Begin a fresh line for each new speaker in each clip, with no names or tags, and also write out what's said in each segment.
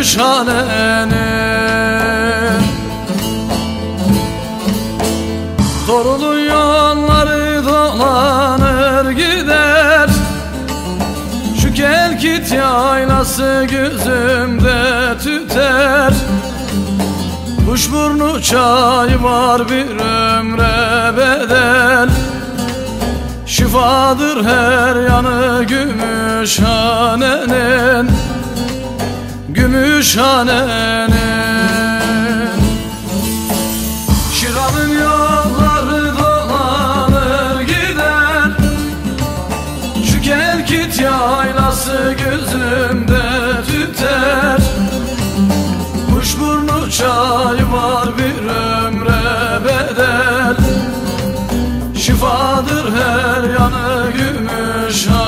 Gümüşhane'nin Torulu yolları dolanır gider. Şu kelkit yaylası gözümde tüter. Kuşburnu çay var bir ömre bedel. Şifadır her yanı Gümüşhane'nin Gümüşhane'nin Şiranın yolları dolanır gider. Şu kelkit yaylası gözümde tüter. Kuşburnu çay var bir ömre bedel. Şifadır her yanı Gümüşhane'nin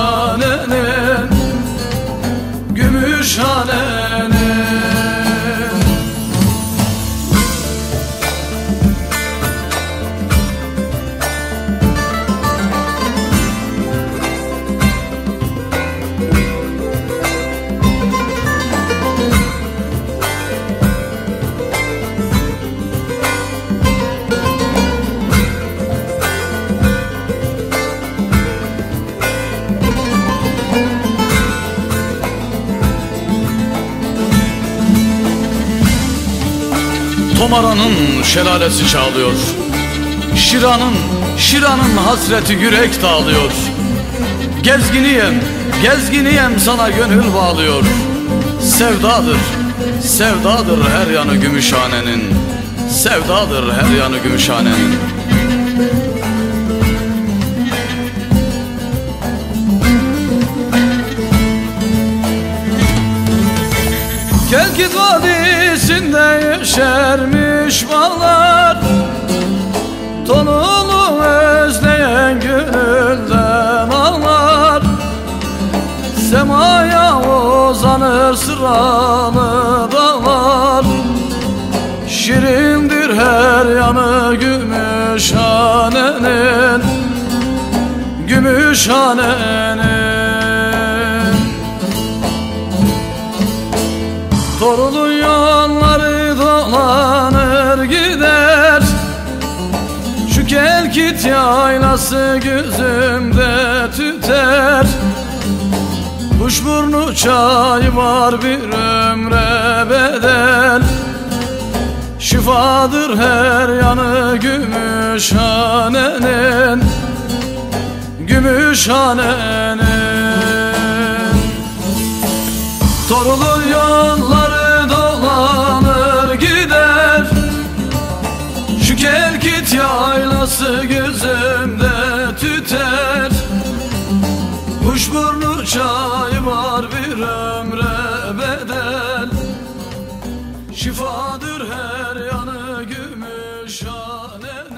Tomara'nın şelalesi çağlıyor. Şiran'ın, Şiran'ın hasreti yürek dağılıyor. Gezginiyem, gezginiyem sana gönül bağlıyor. Sevdadır, sevdadır her yanı Gümüşhane'nin. Sevdadır her yanı Gümüşhane'nin Kelkit Vadisi'nde yeşermiş bağlar Tonunu özleyen gönülden ağlar Semaya uzanır sıralı dağlar. Şirindir her yanı Gümüşhane'nin Gümüşhane'nin Şu kelkit yaylası gözümde tüter. Kuşburnu çay var bir ömre bedel. Şifadır her yanı Gümüşhane'nin. Gümüşhane'nin Kuşburnu çay var bir ömre bedel. Şifadır her yanı gümüş gümüşhane